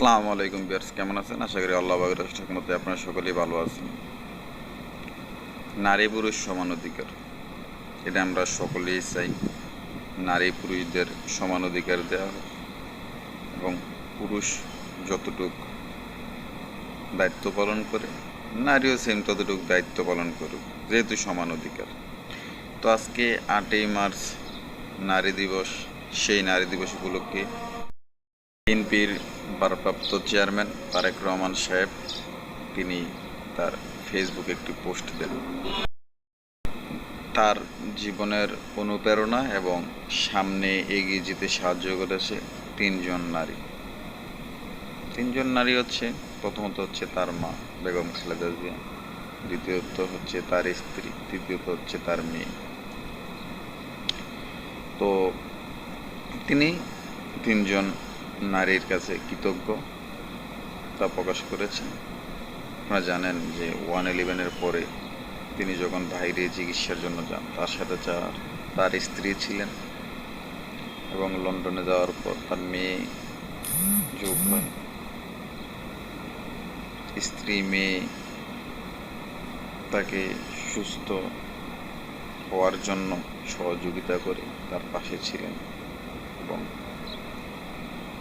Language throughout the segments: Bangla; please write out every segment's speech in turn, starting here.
আসসালামু আলাইকুম বিয়ার্স কেমন আছেন? আশা করি আল্লাহ বাগের মধ্যে আপনারা সকলেই ভালো আছেন। নারী পুরুষ সমান অধিকার, এটা আমরা সকলেই চাই। নারী পুরুষদের সমান অধিকার দেওয়া হোক এবং পুরুষ যতটুক দায়িত্ব পালন করে, নারীও সেম ততটুক দায়িত্ব পালন করুক, যেহেতু সমান অধিকার। তো আজকে আটই মার্চ, নারী দিবস, সেই নারী দিবস উপলক্ষে বিএনপির ভারপ্রাপ্ত চেয়ারম্যান তারেক রহমান সাহেব, তিনি তার ফেসবুকে একটি পোস্ট দেন। তার জীবনের অনুপ্রেরণা এবং সামনে এগিয়ে যেতে সাহায্য করেছে তিনজন নারী। তিনজন নারী হচ্ছে, প্রথমত হচ্ছে তার মা বেগম খালেদা জিয়া, দ্বিতীয়ত হচ্ছে তার স্ত্রী, তৃতীয়ত হচ্ছে তার মেয়ে। তো তিনি তিনজন নারীর কাছে কৃতজ্ঞ তা প্রকাশ করেছেন। আপনারা জানেন যে ওয়ান ইলেভেনের পরে তিনি যখন বাইরে চিকিৎসার জন্য যান, তার সাথে যার, তার স্ত্রী ছিলেন এবং লন্ডনে যাওয়ার পর তার মেয়ে যোগ হয়। স্ত্রী মেয়ে তাকে সুস্থ হওয়ার জন্য সহযোগিতা করে তার পাশে ছিলেন এবং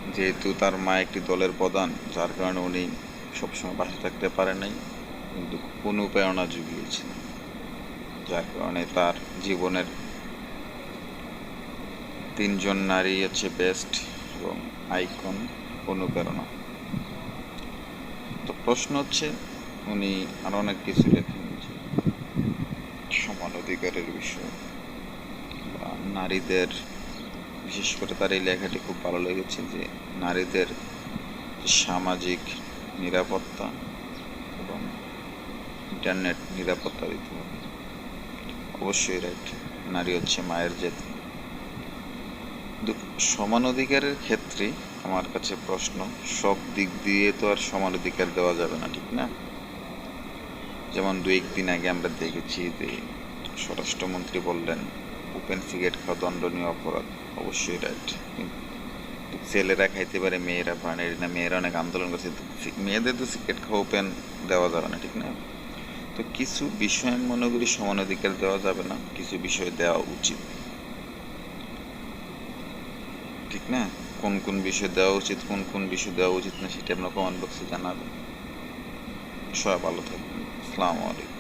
যেহেতু তার মা একটি দলের প্রধান, যার কারণে উনি সবসময় পাশে থাকতে পারে নাই, কিন্তু অনুপ্রেরণা জুগিয়েছিলেন যার কারণে তার জীবনের তিনজন নারী হচ্ছে বেস্ট এবং আইকন অনুপ্রেরণা। তো প্রশ্ন হচ্ছে, উনি আরও অনেক কিছু লেখেন সমান অধিকারের বিষয় বা নারীদের বিশেষ করে তার এই লেখাটি খুব ভালো লেগেছে যে নারীদের সামাজিক নিরাপত্তা এবং ইন্টারনেট নিরাপত্তা দিতে হবে। অবশ্যই রাইট নারী হচ্ছে মায়ের জাতি সমান অধিকারের ক্ষেত্রে আমার কাছে প্রশ্ন, সব দিক দিয়ে তো আর সমান অধিকার দেওয়া যাবে না, ঠিক না? যেমন দু একদিন আগে আমরা দেখেছি যে স্বরাষ্ট্রমন্ত্রী বললেন ওপেন সিগারেট খাওয়া দণ্ডনীয় অপরাধ। অবশ্যই রাইট ছেলেরা খাইতে পারে, মেয়েরা পারে না, মেয়েরা অনেক আন্দোলন করছে। মেয়েদের তো সিগারেট খাওয়া ওপেন দেওয়া যাবে না, ঠিক না? তো কিছু বিষয় মনে করি সমান অধিকার দেওয়া যাবে না, কিছু বিষয় দেওয়া উচিত। ঠিক না? কোন কোন বিষয় দেওয়া উচিত, কোন কোন বিষয় দেওয়া উচিত না, সেটা আপনার কমেন্ট বক্সে জানাবেন। সবাই ভালো থাকবেন। আসসালামু আলাইকুম।